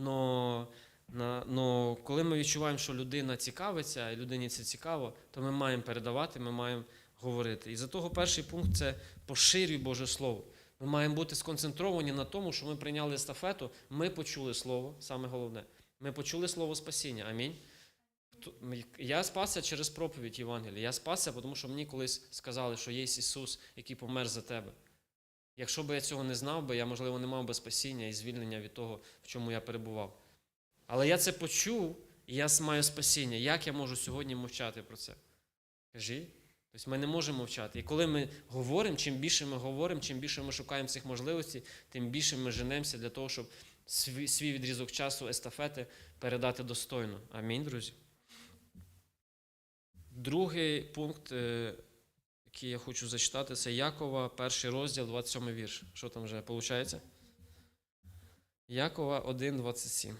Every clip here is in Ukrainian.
Но, но коли ми відчуваємо, що людина цікавиться, і людині це цікаво, то ми маємо передавати, ми маємо говорити. І за того перший пункт це поширюй Боже Слово. Ми маємо бути сконцентровані на тому, що ми прийняли естафету, ми почули Слово, саме головне. Ми почули Слово спасіння. Амінь. Я спасся через проповідь Євангелія. Я спасся, тому що мені колись сказали, що є Ісус, який помер за тебе. Якщо б я цього не знав, би, я, можливо, не мав би спасіння і звільнення від того, в чому я перебував. Але я це почув, і я маю спасіння. Як я можу сьогодні мовчати про це? Кажи. Тобто ми не можемо мовчати. І коли ми говоримо, чим більше ми говоримо, чим більше ми шукаємо цих можливостей, тим більше ми женемося для того, щоб свій, свій відрізок часу естафети передати достойно. Амінь, друзі. Другий пункт, е, який я хочу зачитати, це Якова, перший розділ, 27 вірш. Що там вже виходить? Якова 1, 27.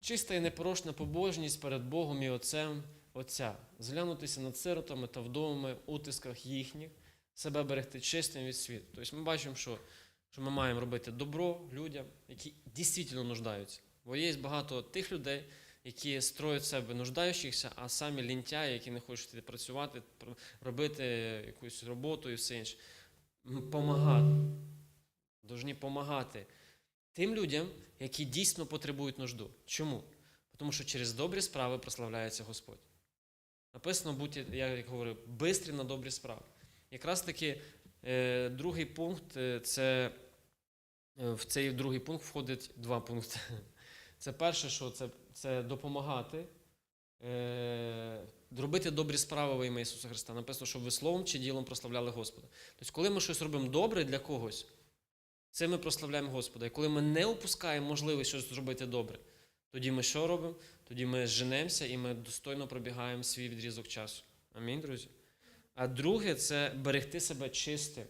Чиста і непорочна побожність перед Богом і Отцем Отця, зглянутися над сиротами та вдовами утисках їхніх, себе берегти чистим від світу. Тобто ми бачимо, що, що ми маємо робити добро людям, які дійсно нуждаються. Бо є багато тих людей, які строять себе нуждаючихся, а самі лінтяї, які не хочуть працювати, робити якусь роботу і все інше. Помагати. Должні допомагати тим людям, які дійсно потребують нужду. Чому? Тому що через добрі справи прославляється Господь. Написано, будьте, я говорю, бистрі на добрі справи. Якраз таки е, другий пункт е, це е, в цей другий пункт входить два пункти. Це перше, що це, це допомагати, е, робити добрі справи во ім'я Ісуса Христа. Написано, щоб ви словом чи ділом прославляли Господа. Тобто, коли ми щось робимо добре для когось, це ми прославляємо Господа. І коли ми не упускаємо можливість щось зробити добре, тоді ми що робимо? Тоді ми женемося і ми достойно пробігаємо свій відрізок часу. Амінь, друзі. А друге це берегти себе чистим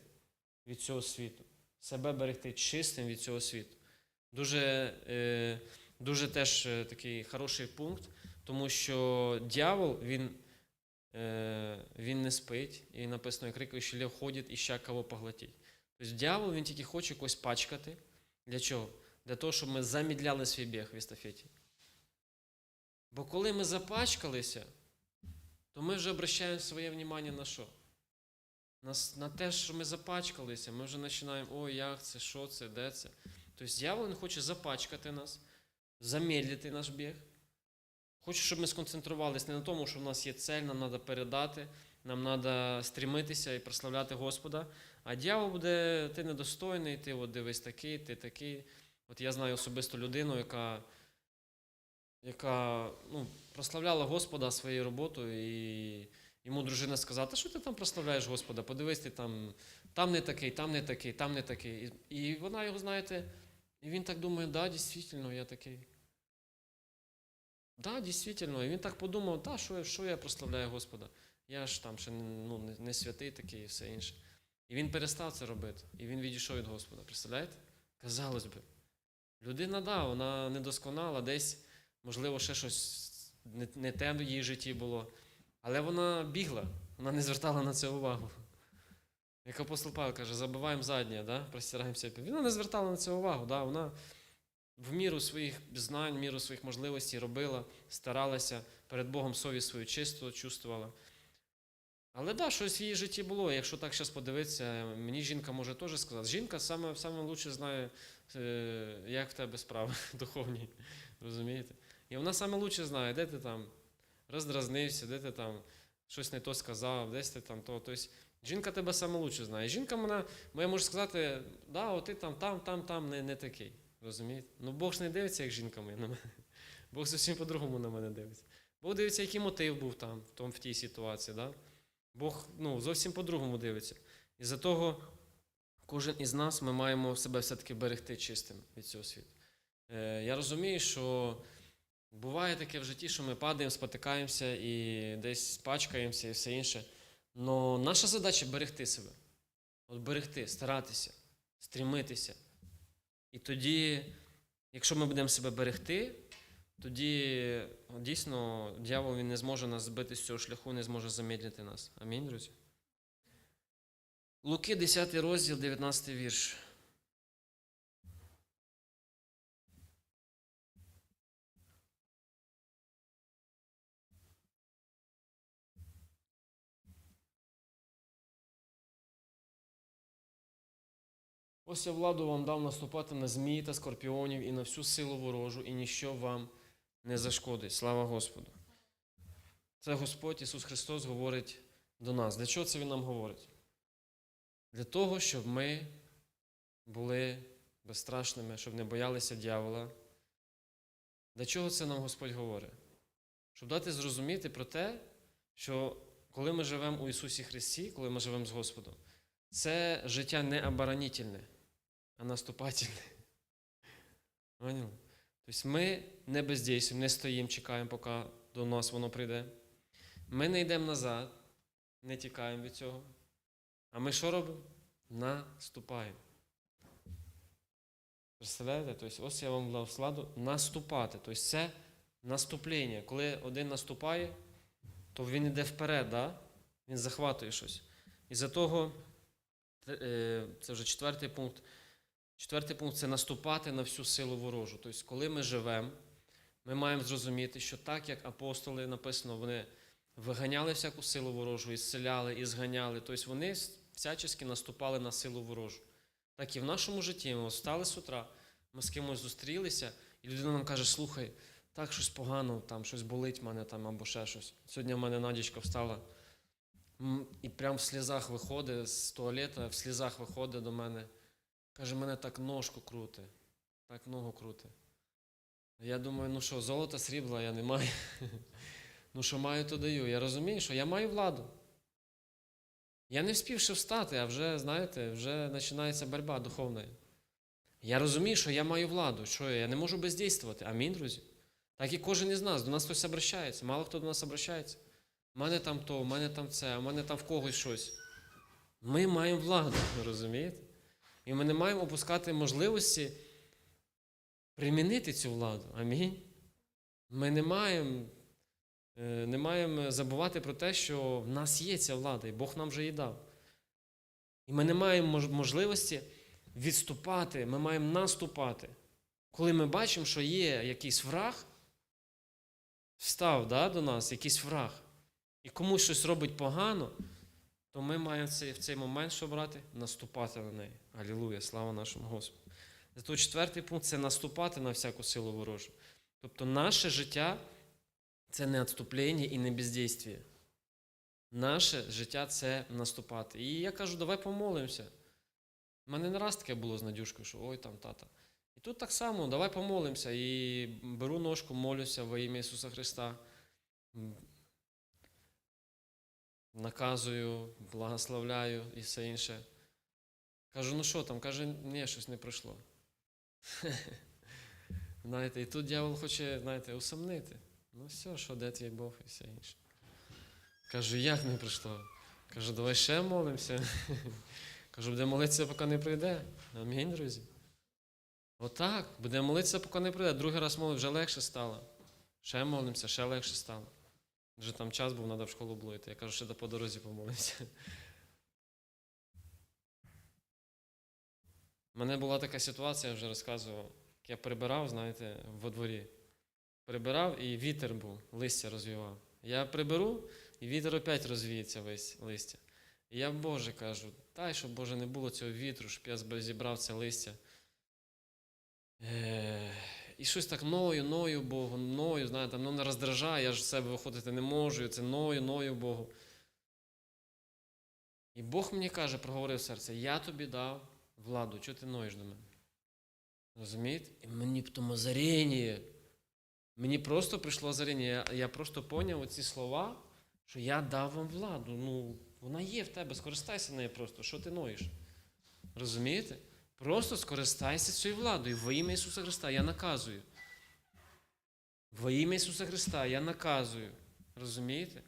від цього світу. Себе берегти чистим від цього світу. Дуже, е, дуже теж е, такий хороший пункт, тому що дьявол, він, е, він не спить, і написано, як рикаючий лев ходить і ща кого поглотить. Тобто дьявол він тільки хоче когось пачкати. Для чого? Для того, щоб ми замідляли свій біг в естафеті. Бо коли ми запачкалися, то ми вже обращаємо своє внимання на що? На, на те, що ми запачкалися, ми вже починаємо, ой, як це, що це, де це. Тобто дьявол він хоче запачкати нас, замедлити наш біг. Хоче, щоб ми сконцентрувалися не на тому, що в нас є цель, нам треба передати, нам треба стрімитися і прославляти Господа. А дьявол буде, ти недостойний, ти от дивись такий, ти такий. От я знаю особисто людину, яка, яка ну, прославляла Господа своєю роботою, і йому дружина сказала, та що ти там прославляєш Господа? Подивись, ти там, там не такий, там не такий, там не такий. І, і вона його, знаєте, і він так думає, да, дійсно, я такий. Да, дійсно. І він так подумав, да, що, що я прославляю Господа? Я ж там ще ну, не, святий такий і все інше. І він перестав це робити. І він відійшов від Господа. Представляєте? Казалось би. Людина, да, вона недосконала, десь, можливо, ще щось не те в її житті було. Але вона бігла, вона не звертала на це увагу. Як апостол Павло каже, забиваємо заднє, да? простираємося. Вона не звертала на це увагу. Да? Вона в міру своїх знань, в міру своїх можливостей робила, старалася, перед Богом совість свою чисто чувствувала. Але да, щось в її житті було. Якщо так зараз подивитися, мені жінка може теж сказати. Жінка саме, саме лучше знає, е, як в тебе справи духовні. Розумієте? І вона саме лучше знає, де ти там роздразнився, де ти там щось не то сказав, десь ти там то. Тобто, жінка тебе саме лучше знає. Жінка вона, я можу сказати, да, от ти там, там, там, там не, не такий. Розумієте? Ну Бог ж не дивиться, як жінка моя на мене. Бог зовсім по-другому на мене дивиться. Бог дивиться, який мотив був там, в, тому, в тій ситуації. Да? Бог ну, зовсім по-другому дивиться. І за того кожен із нас ми маємо себе все-таки берегти чистим від цього світу. Е, я розумію, що буває таке в житті, що ми падаємо, спотикаємося і десь пачкаємося і все інше. Але наша задача берегти себе. От берегти, старатися, стрімитися. І тоді, якщо ми будемо себе берегти, тоді дійсно дьявол він не зможе нас збити з цього шляху, не зможе замедлити нас. Амінь, друзі. Луки, 10 розділ, 19 вірш. Ось я владу вам дав наступати на змії та скорпіонів і на всю силу ворожу, і ніщо вам не зашкодить. Слава Господу. Це Господь Ісус Христос говорить до нас. Для чого це Він нам говорить? Для того, щоб ми були безстрашними, щоб не боялися дьявола. Для чого це нам Господь говорить? Щоб дати зрозуміти про те, що коли ми живемо у Ісусі Христі, коли ми живемо з Господом, це життя не оборонительне, а наступательне. Поняли? Тобто ми не бездійствуємо, не стоїмо, чекаємо, поки до нас воно прийде. Ми не йдемо назад, не тікаємо від цього. А ми що робимо? Наступаємо. Представляєте? Тобто, ось я вам дав сладу наступати. Тобто це наступлення. Коли один наступає, то він йде вперед, да? він захватує щось. І за того, е, це вже четвертий пункт. Четвертий пункт це наступати на всю силу ворожу. Тобто, коли ми живемо, ми маємо зрозуміти, що так, як апостоли написано, вони виганяли всяку силу ворожу, і зціляли, і зганяли. Тобто вони всячески наступали на силу ворожу. Так і в нашому житті ми встали з утра, ми з кимось зустрілися, і людина нам каже: слухай, так щось погано, там щось болить в мене там або ще щось. Сьогодні в мене Надічка встала і прям в слізах виходить з туалета, в слізах виходить до мене. Каже, мене так ножку крути, так ногу крути. Я думаю, ну що, золота, срібла я не маю. Ну, що маю, то даю. Я розумію, що я маю владу. Я не встиг ще встати, а вже, знаєте, вже починається боротьба духовна. Я розумію, що я маю владу, що я, я не можу бездійствувати. Амінь, друзі. Так і кожен із нас, до нас хтось обращається, мало хто до нас обращається. У мене там то, у мене там це, у мене там в когось щось. Ми маємо владу, розумієте? І ми не маємо опускати можливості примінити цю владу. Амінь. Ми не маємо, е, не маємо забувати про те, що в нас є ця влада, і Бог нам вже її дав. І ми не маємо можливості відступати, ми маємо наступати. Коли ми бачимо, що є якийсь враг, встав да, до нас, якийсь враг, і комусь щось робить погано, то ми маємо в цей момент що брати? Наступати на неї. Алілуя, слава нашому Господу. Зато четвертий пункт це наступати на всяку силу ворожу. Тобто наше життя це не відступлення і не бездействие. Наше життя це наступати. І я кажу, давай помолимося. У мене не раз таке було з Надюшкою, що ой там тата. І тут так само, давай помолимося. І беру ножку, молюся во ім'я Ісуса Христа. Наказую, благословляю і все інше. Кажу, ну що там? Каже, ні, щось не пройшло. Знаєте, і тут дьявол хоче, знаєте, усомнити. Ну все, що де твій Бог і все інше. Кажу, як не прийшло? Кажу, давай ще молимося. Кажу, буде молитися, поки не прийде. Амінь, друзі. Отак, буде молитися, поки не прийде. Другий раз молив, вже легше стало. Ще молимося, ще легше стало. Вже там час був, треба в школу було йти. Я кажу, ще до по дорозі помолимося. У мене була така ситуація, я вже розказував. Я прибирав, знаєте, во дворі. Прибирав і вітер був, листя розвівав. Я приберу, і вітер опять розвіється весь листя. І я Боже кажу, дай, щоб Боже не було цього вітру, щоб я зібрав це листя. І щось так ною, ною Богу, ною, знаєте, ну не роздражає, я ж з себе виходити не можу, і це ною, ною Богу. І Бог мені каже, проговорив серце, я тобі дав владу, чого ти ноєш до мене? Розумієте? І мені потім озаріння. Мені просто прийшло озаріння. Я, я просто поняв оці слова, що я дав вам владу. Ну, вона є в тебе, скористайся нею просто. Що ти ноєш? Розумієте? Просто скористайся цією владою. Во ім'я Ісуса Христа я наказую. Во ім'я Ісуса Христа я наказую. Розумієте?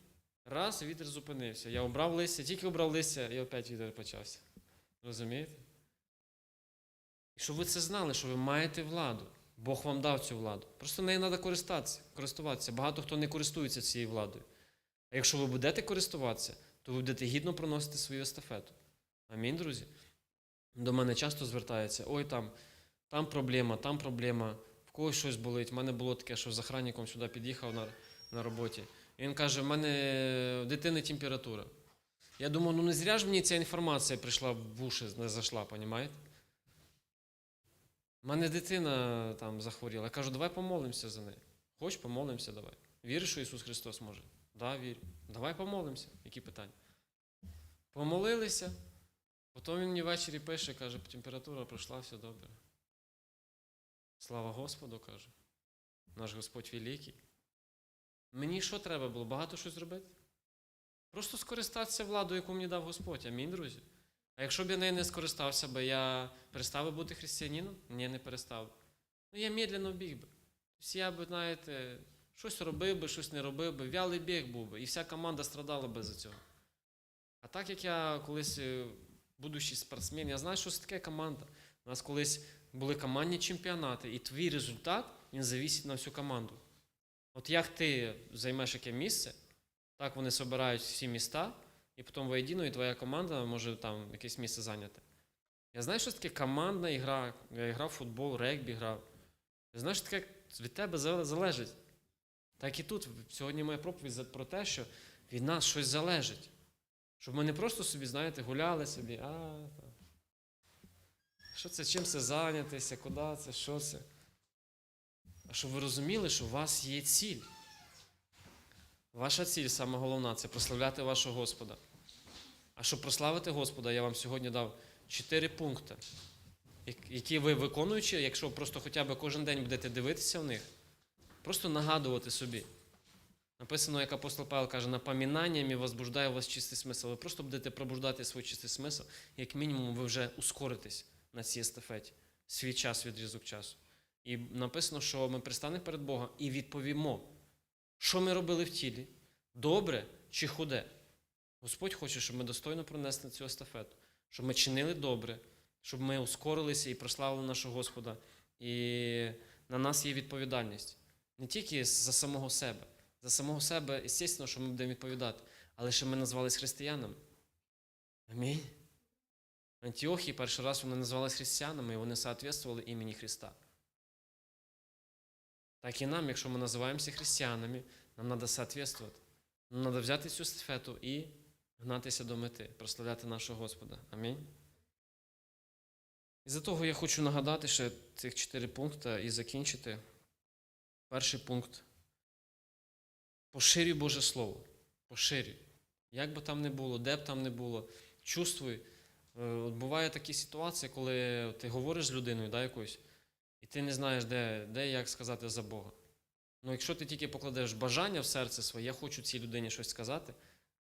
Раз, вітер зупинився. Я обрав листя, тільки обрав листя, і опять вітер почався. Розумієте? І щоб ви це знали, що ви маєте владу. Бог вам дав цю владу. Просто нею треба користатися, користуватися. Багато хто не користується цією владою. А якщо ви будете користуватися, то ви будете гідно проносити свою естафету. Амінь, друзі. До мене часто звертаються: ой, там, там проблема, там проблема, в когось щось болить. У мене було таке, що з охранником сюди під'їхав на, на роботі. І він каже: в мене дитини температура. Я думаю, ну не зря ж мені ця інформація прийшла в уші, не зайшла, понімаєте? У мене дитина там захворіла. Я кажу, давай помолимося за неї. Хоч помолимося, давай. Віриш, що Ісус Христос може? Да, вірю. Давай помолимося. Які питання? Помолилися. Потім він мені ввечері пише, каже, температура пройшла, все добре. Слава Господу, каже. Наш Господь великий. Мені що треба було? Багато щось зробити? Просто скористатися владою, яку мені дав Господь. Амінь, друзі. А якщо б я нею не скористався би, я перестав би бути християнином? Ні, не перестав. Ну, я медленно біг би. Тобто я би, знаєте, щось робив би, щось не робив би, вялий біг був би, і вся команда страдала би за цього. А так як я колись е, будущий спортсмен, я знаю, що це таке команда. У нас колись були командні чемпіонати, і твій результат він завісить на всю команду. От як ти займеш яке місце, так вони збирають всі міста, і потім воєдино, і твоя команда може там якесь місце зайняти. Я знаю, що це таке командна ігра. Я грав в футбол, регбі грав. Я знаю, що таке від тебе залежить. Так і тут сьогодні моя проповідь про те, що від нас щось залежить. Щоб ми не просто собі, знаєте, гуляли собі, а що це, чим це зайнятися, куди це, що це. А щоб ви розуміли, що у вас є ціль. Ваша ціль, саме головна, це прославляти вашого Господа. А щоб прославити Господа, я вам сьогодні дав чотири пункти, які ви виконуючи, якщо просто хоча б кожен день будете дивитися в них, просто нагадувати собі. Написано, як апостол Павло каже, напоминаннями возбуждає у вас чистий смисл. Ви просто будете пробуждати свій чистий смисл, як мінімум, ви вже ускоритесь на цій естафеті, свій час відрізок часу. І написано, що ми пристанемо перед Богом і відповімо, що ми робили в тілі, добре чи худе. Господь хоче, щоб ми достойно пронесли цю естафету, щоб ми чинили добре, щоб ми ускорилися і прославили нашого Господа. І на нас є відповідальність не тільки за самого себе. За самого себе, звісно, що ми будемо відповідати, але що ми назвались християнами. Амінь. В Антіохії перший раз вони назвались християнами, і вони соответствували імені Христа. Так і нам, якщо ми називаємося християнами, нам треба соответствувати. Нам треба взяти цю стафету і гнатися до мети, прославляти нашого Господа. Амінь. І за того я хочу нагадати ще цих чотири пункти і закінчити. Перший пункт. Поширюй Боже Слово. Поширюй. Як би там не було, де б там не було, чувствуй. Е, От буває такі ситуації, коли ти говориш з людиною да, якоюсь, і ти не знаєш, де, де як сказати за Бога. Ну, якщо ти тільки покладеш бажання в серце своє, я хочу цій людині щось сказати,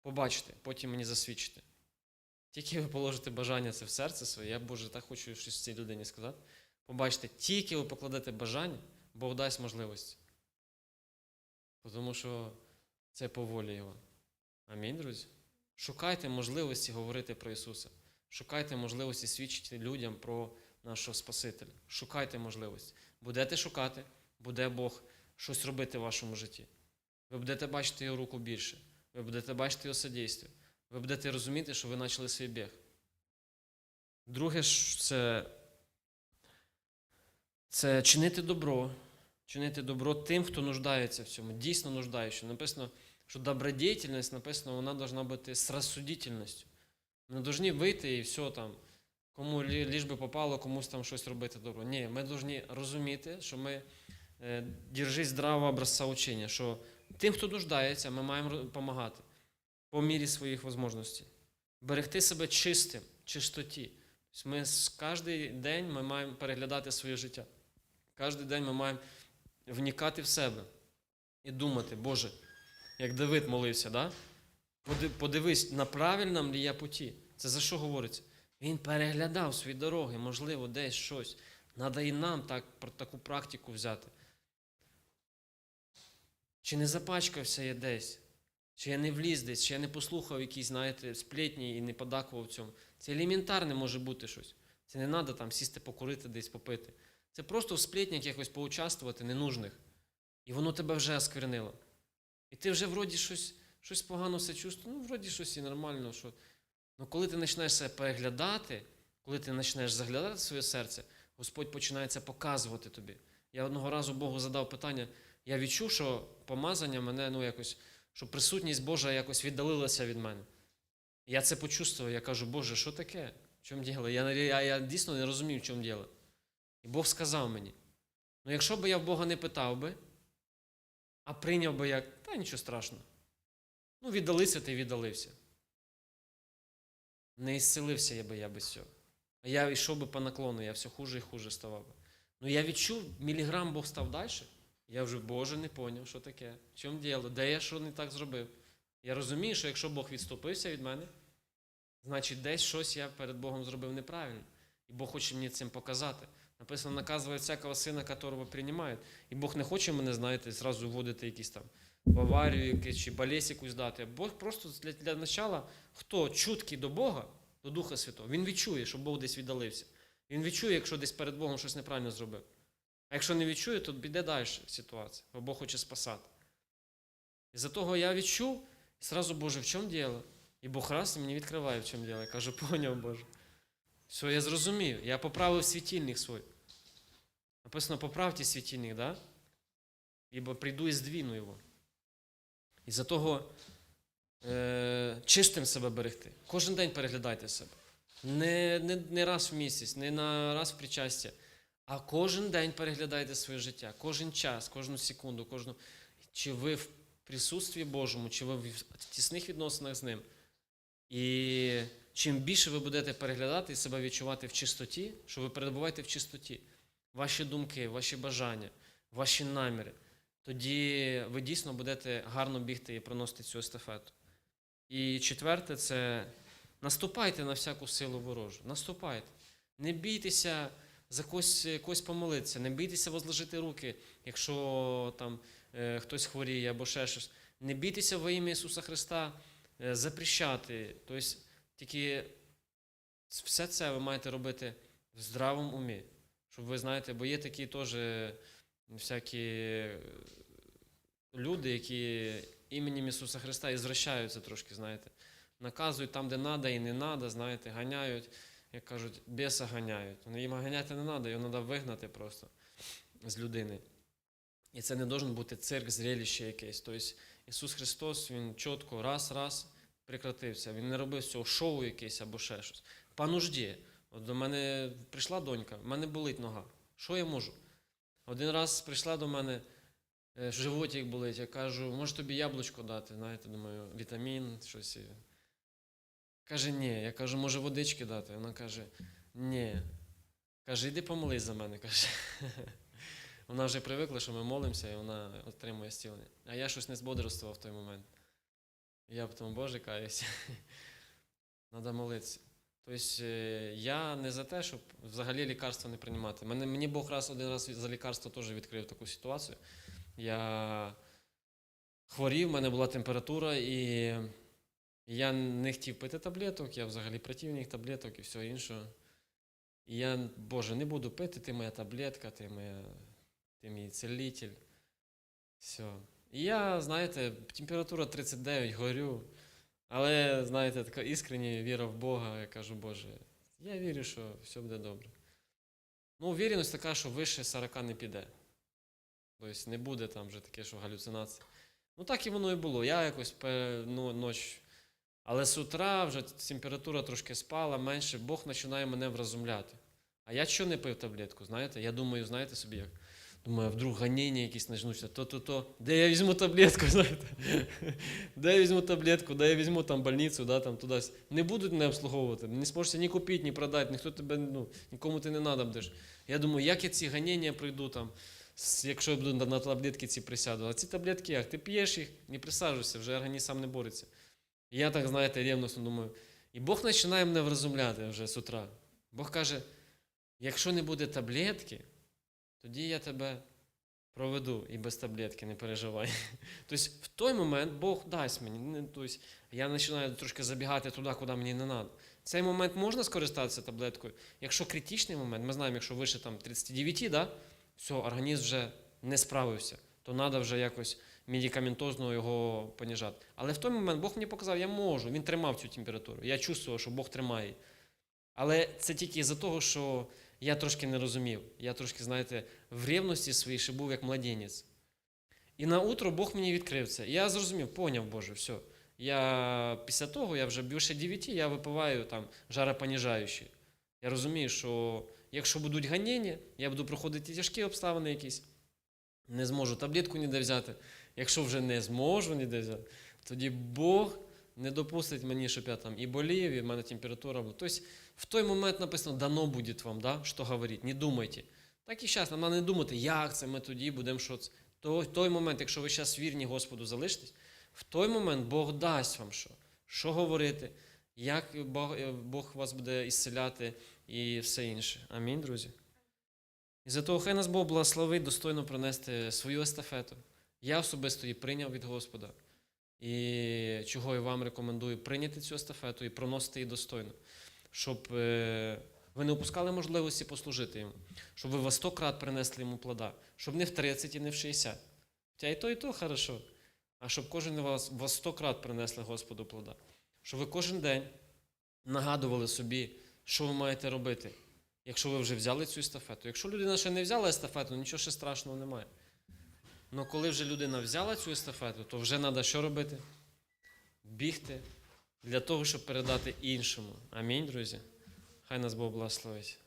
побачите, потім мені засвідчите. Тільки ви положите бажання це в серце своє, я Боже, так хочу щось цій людині сказати. Побачите, тільки ви покладете бажання, Бог дасть можливості. Тому що це по волі Його. Амінь, друзі. Шукайте можливості говорити про Ісуса. Шукайте можливості свідчити людям про нашого Спасителя. Шукайте можливості. Будете шукати, буде Бог щось робити в вашому житті. Ви будете бачити Його руку більше. Ви будете бачити Його содействие. Ви будете розуміти, що ви почали свій біг. Друге, це, це чинити добро. Чинити добро тим, хто нуждається в цьому, дійсно нуждається. Написано, що добродіяльність, написано, вона должна бути з розсудительністю. Ми не повинні вийти і все там, кому ліж би попало, комусь там щось робити добро. Ні, ми повинні розуміти, що ми е, держись здравого образця учення, що тим, хто нуждається, ми маємо допомагати по мірі своїх можливостей. Берегти себе чистим, чистоті. Тобто ми кожен день ми маємо переглядати своє життя. Кожен день ми маємо вникати в себе і думати, Боже, як Давид молився, да? Подивись, на правильному ли я путі. Це за що говориться? Він переглядав свої дороги, можливо, десь щось. Треба і нам так, таку практику взяти. Чи не запачкався я десь? Чи я не вліз десь, чи я не послухав якісь, знаєте, сплетні і не подакував цьому. Це елементарне може бути щось. Це не треба там сісти покурити десь попити. Це просто в сплетнях якось поучаствувати ненужних. І воно тебе вже осквернило. І ти вже вроді щось, щось погано все чувствуєш, ну, вроді щось і нормально, що Ну коли ти почнеш себе переглядати, коли ти почнеш заглядати своє серце, Господь починає це показувати тобі. Я одного разу Богу задав питання, я відчув, що помазання мене, ну якось, що присутність Божа якось віддалилася від мене. Я це почувствував, я кажу, Боже, що таке? В чому діло? Я, я, я дійсно не розумів, в чому діло. І Бог сказав мені: ну якщо б я в Бога не питав би, а прийняв би як, та нічого страшного. Ну, віддалився ти віддалився. Не ісцелився я би я без цього. А я йшов би по наклону, я все хуже і хуже ставав би. Ну я відчув, міліграм Бог став далі. Я вже, Боже, не поняв, що таке, в чому діло, де я що не так зробив. Я розумію, що якщо Бог відступився від мене, значить десь щось я перед Богом зробив неправильно. І Бог хоче мені цим показати. Написано, наказує всякого сина, которого приймають. І Бог не хоче мене, знаєте, зразу вводити якісь там в аварію чи болезнь якусь дати. Бог просто для, для начала, хто чуткий до Бога, до Духа Святого, він відчує, що Бог десь віддалився. Він відчує, якщо десь перед Богом щось неправильно зробив. А якщо не відчує, то піде далі ситуація, бо Бог хоче спасати. І за того я відчув, і зразу, Боже, в чому діло? І Бог раз мені відкриває, в чому діло. Я кажу, поняв, Боже. Все, я зрозумів. Я поправив світильник свій. Написано, поправте світильник, да? Ібо прийду і здвіну його. І за того е, чистим себе берегти. Кожен день переглядайте себе. Не, не, не раз в місяць, не на раз в причастя, а кожен день переглядайте своє життя, кожен час, кожну секунду, кожну. Чи ви в присутстві Божому, чи ви в тісних відносинах з ним. І чим більше ви будете переглядати і себе відчувати в чистоті, що ви перебуваєте в чистоті, ваші думки, ваші бажання, ваші наміри, тоді ви дійсно будете гарно бігти і проносити цю естафету. І четверте, це наступайте на всяку силу ворожу. Наступайте. Не бійтеся за когось, когось помолитися, не бійтеся возложити руки, якщо там е, хтось хворіє або ще щось. Не бійтеся во ім'я Ісуса Христа запрещати. Тобто, тільки все це ви маєте робити в здравому умі. Щоб ви знаєте, бо є такі теж всякі е, люди, які іменем Ісуса Христа і звращаються трошки, знаєте. Наказують там, де треба і не треба, знаєте, ганяють, як кажуть, біса ганяють. Їм ганяти не треба, його треба вигнати просто з людини. І це не должен бути цирк, зрелище якесь. Тобто Ісус Христос, Він чітко раз-раз прекратився. Він не робив цього шоу якесь або ще щось. По нужді. От до мене прийшла донька, в мене болить нога. Що я можу? Один раз прийшла до мене, е, животик болить, я кажу, може тобі яблучко дати, знаєте, думаю, вітамін, щось. Каже, ні. Я кажу, може водички дати? Вона каже, ні. Каже, йди помолись за мене. каже. Вона вже привикла, що ми молимося, і вона отримує зцілення. А я щось не збодрствував в той момент. Я потім, Боже, каюся. Треба молитися. Тобто е, я не за те, щоб взагалі лікарства не приймати. Мене, мені Бог раз один раз за лікарство теж відкрив таку ситуацію. Я хворів, в мене була температура, і я не хотів пити таблеток, я взагалі противник таблеток і всього іншого. І я, Боже, не буду пити, ти моя таблетка, ти, моя, ти мій целитель. Все. І я, знаєте, температура 39, горю. Але, знаєте, така іскрення віра в Бога, я кажу, Боже, я вірю, що все буде добре. Ну, увереність така, що вище 40 не піде. Тобто не буде там вже таке, що галюцинації. Ну так і воно і було. Я якось ну, ноч. Але з утра вже температура трошки спала, менше, Бог починає мене вразумляти. А я що не пив таблетку, знаєте? Я думаю, знаєте собі як? Думаю, вдруг ганіння якісь почнуться, то-то-то. Де я візьму таблетку, знаєте? Де я візьму таблетку, де я візьму там больницю, да, там туди. Не будуть мене обслуговувати, не зможеш ні купити, ні продати, ніхто тебе, ну, нікому ти не надо будеш. Я думаю, як я ці ганіння пройду там, якщо я буду на, таблетки ці присяду. А ці таблетки як? Ти п'єш їх, не присаджуйся, вже організм сам не бореться. І я так, знаєте, ревностно думаю. І Бог починає мене вразумляти вже з утра. Бог каже: якщо не буде таблетки, тоді я тебе проведу і без таблетки, не переживай. Тобто в той момент Бог дасть мені. Тобто я починаю трошки забігати туди, куди мені не треба. Цей момент можна скористатися таблеткою. Якщо критичний момент, ми знаємо, якщо вище там 39, да, все, організм вже не справився, то треба вже якось медикаментозно його поніжати. Але в той момент Бог мені показав, я можу. Він тримав цю температуру. Я чувствував, що Бог тримає. Але це тільки із-за того, що я трошки не розумів. Я трошки, знаєте, в рівності своїй ще був як младенець. І на утро Бог мені відкрив це. І я зрозумів, поняв, Боже, все. Я після того, я вже більше 9, я випиваю там жаропоніжаючі. Я розумію, що якщо будуть ганіння, я буду проходити тяжкі обставини якісь, не зможу таблетку ніде взяти. Якщо вже не зможу ніде взяти, тоді Бог не допустить мені, щоб я там і болів, і в мене температура була. Тобто в той момент написано, дано буде вам, да, що говорити, не думайте. Так і зараз, нам треба не думати, як це ми тоді будемо, що це. То, той момент, якщо ви зараз вірні Господу залишитесь, в той момент Бог дасть вам що? Що говорити, як Бог, Бог вас буде ісцеляти і все інше. Амінь, друзі. І за того, хай нас Бог благословить достойно пронести свою естафету. Я особисто її прийняв від Господа. І чого я вам рекомендую прийняти цю естафету і проносити її достойно, щоб е, ви не упускали можливості послужити йому, щоб ви во 100 крат принесли йому плода, щоб не в 30 і не в 60. Хоча і то, і то хорошо. А щоб кожен вас во 100 крат принесли Господу плода. Щоб ви кожен день нагадували собі, що ви маєте робити, якщо ви вже взяли цю естафету. Якщо людина ще не взяла естафету, нічого ще страшного немає. Але коли вже людина взяла цю естафету, то вже треба що робити? Бігти для того, щоб передати іншому. Амінь, друзі. Хай нас Бог благословить.